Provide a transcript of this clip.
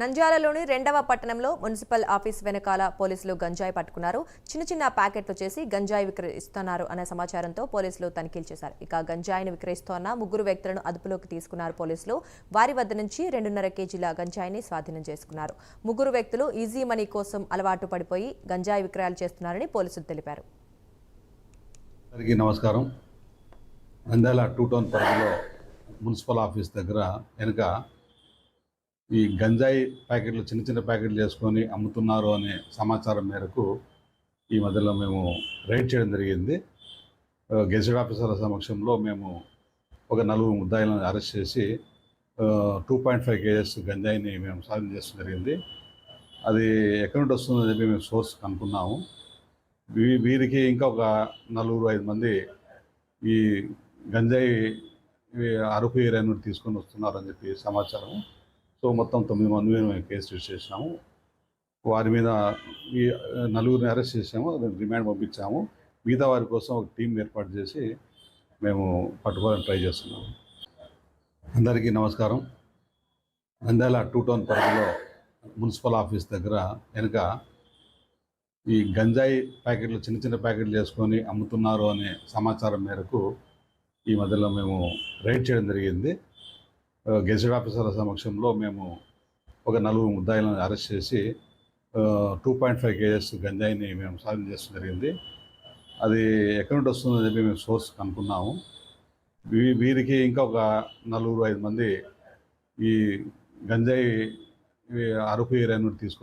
నంద్యాలలోని రెండవ పట్టణంలో municipal office వెనకాల పోలీసులు గంజాయి పట్టుకున్నారు. చిన్న చిన్న ప్యాకెట్లు చేసి గంజాయి విక్రయిస్తున్నారు అనే సమాచారంతో పోలీసులు తనిఖీలు చేశారు. ఇక గంజాయిని విక్రయిస్తోన్న ముగ్గురు వ్యక్తులను అదుపులోకి తీసుకున్నారు పోలీసులు. వారి వద్ద నుంచి రెండున్నర కేజీల గంజాయిని స్వాధీనం చేసుకున్నారు. ముగ్గురు వ్యక్తులు ఈజీ మనీ కోసం అలవాటు పడిపోయి గంజాయి విక్రయాలు చేస్తున్నారని పోలీసులు తెలిపారు. నమస్కారం. నంద్యాల టూ టౌన్ పరిధిలో మున్సిపల్ ఆఫీస్ దగ్గర వెనుక ఈ గంజాయి ప్యాకెట్లు చిన్న చిన్న ప్యాకెట్లు చేసుకొని అమ్ముతున్నారు అనే సమాచారం మేరకు ఈ మధ్యలో మేము రైడ్ చేయడం జరిగింది. గెజెట్ ఆఫీసర్ల సమక్షంలో మేము ఒక నలుగురు ముద్దాయిలను అరెస్ట్ చేసి టూ పాయింట్ ఫైవ్ కేజెస్ గంజాయిని మేము సాధన చేస్తడం జరిగింది. అది ఎక్కడి నుండి వస్తుందని చెప్పి మేము సోర్స్ కనుక్కున్నాము. వీ- వీరికి ఇంకా ఒక నలుగురు ఐదు మంది ఈ గంజాయి అరకు ఏరియా నుండి తీసుకొని వస్తున్నారని చెప్పి సమాచారం సో మొత్తం తొమ్మిది మంది మీద మేము కేసు రిజిస్టర్ చేసినాము. వారి మీద ఈ నలుగురిని అరెస్ట్ చేసాము రిమాండ్ పంపించాము. మిగతా వారి కోసం ఒక టీం ఏర్పాటు చేసి మేము పట్టుకోవాలని ట్రై చేస్తున్నాము. అందరికీ నమస్కారం. నంద్యాల టూ టౌన్ పరిధిలో మున్సిపల్ ఆఫీస్ దగ్గర వెనుక ఈ గంజాయి ప్యాకెట్లు చిన్న చిన్న ప్యాకెట్లు చేసుకొని అమ్ముతున్నారు అనే సమాచారం మేరకు ఈ మధ్యలో మేము రైడ్ చేయడం జరిగింది. గెజెట్ ఆఫీసర్ల సమక్షంలో మేము ఒక నలుగురు ముద్దాయిలను అరెస్ట్ చేసి టూ పాయింట్ ఫైవ్ కేజెస్ గంజాయిని మేము సాధన చేస్తడం జరిగింది. అది ఎక్కడి నుండి వస్తుందని చెప్పి మేము సోర్స్ కనుక్కున్నాము. వీరికి ఇంకా ఒక నలుగురు ఐదు మంది ఈ గంజాయి అరకు ఏరియా నుండి తీసుకు